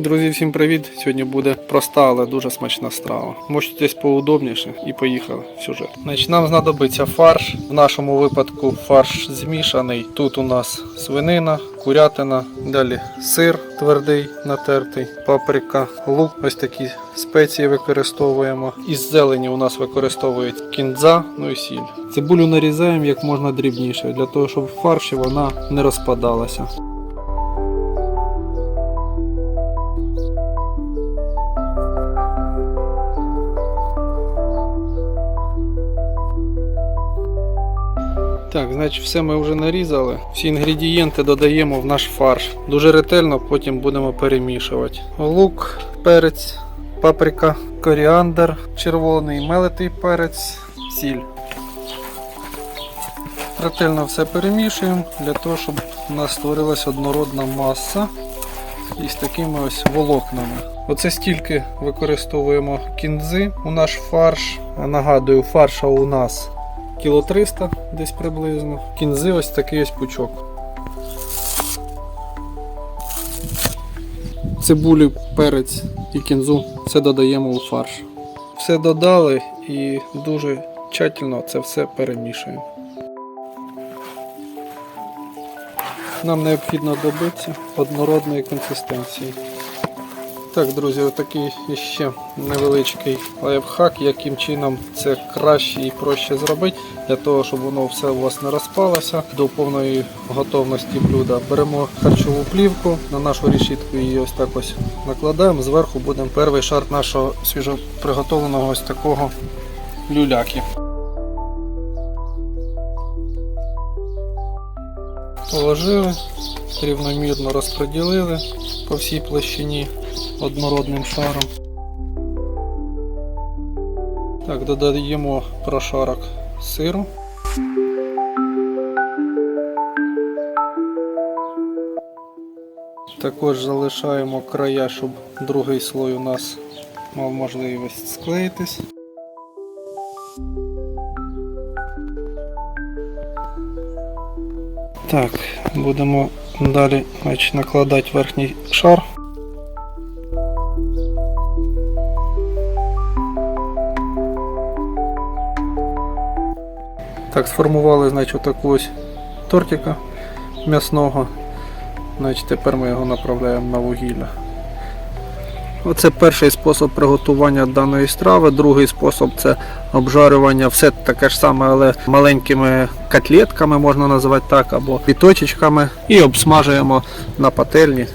Друзі, всім привіт! Сьогодні буде проста, але дуже смачна страва. Можете поудобніше і поїхали в сюжет. Значить, нам знадобиться фарш. В нашому випадку фарш змішаний. Тут у нас свинина, курятина, далі сир твердий натертий, паприка, лук. Ось такі спеції використовуємо. Із зелені у нас використовують кінза, ну і сіль. Цибулю нарізаємо як можна дрібніше, для того, щоб в фарші вона не розпадалася. Так, значить, все ми вже нарізали. Всі інгредієнти додаємо в наш фарш. Дуже ретельно потім будемо перемішувати. Лук, перець, паприка, коріандр, червоний мелитий перець, сіль. Ретельно все перемішуємо для того, щоб у нас створилась однородна маса із такими ось волокнами. Оце стільки використовуємо кінзи у наш фарш. Нагадую, фарша у нас кіло 300 десь приблизно. Кінзи ось такий ось пучок. Цибулю, перець і кінзу все додаємо у фарш. Все додали і дуже тщательно це все перемішуємо. Нам необхідно добитися однородної консистенції. Так, друзі, отакий ще невеличкий лайфхак, яким чином це краще і проще зробити, для того, щоб воно все у вас не розпалося до повної готовності блюда. Беремо харчову плівку, на нашу решітку її ось так ось накладаємо. Зверху будемо перший шар нашого свіжоприготовленого ось такого люляки. Положили, рівномірно розподілили по всій площині однородним шаром. Так, додаємо прошарок сиру. Також залишаємо края, щоб другий слой у нас мав можливість склеїтись. Так, будемо далі значить, накладати верхній шар. Так, сформували значить, отаку ось тортика м'ясного. Значить, тепер ми його направляємо на вугілля. Оце перший спосіб приготування даної страви. Другий спосіб це обжарювання, все таке ж саме, але маленькими котлетками можна називати так, або піточечками. І обсмажуємо на пательні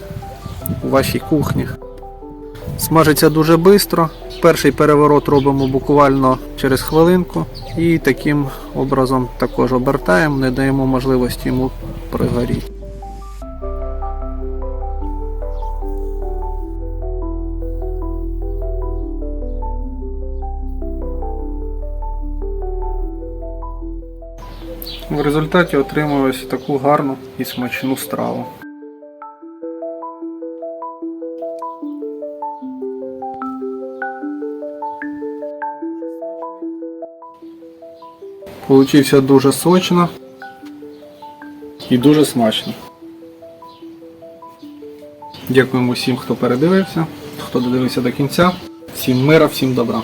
у вашій кухні. Смажиться дуже швидко. Перший переворот робимо буквально через хвилинку і таким образом також обертаємо, не даємо можливості йому пригоріти. В результаті отримую ось таку гарну і смачну страву. Получився дуже сочно і дуже смачно. Дякуємо всім, хто передивився, хто додивився до кінця. Всім мира, всім добра.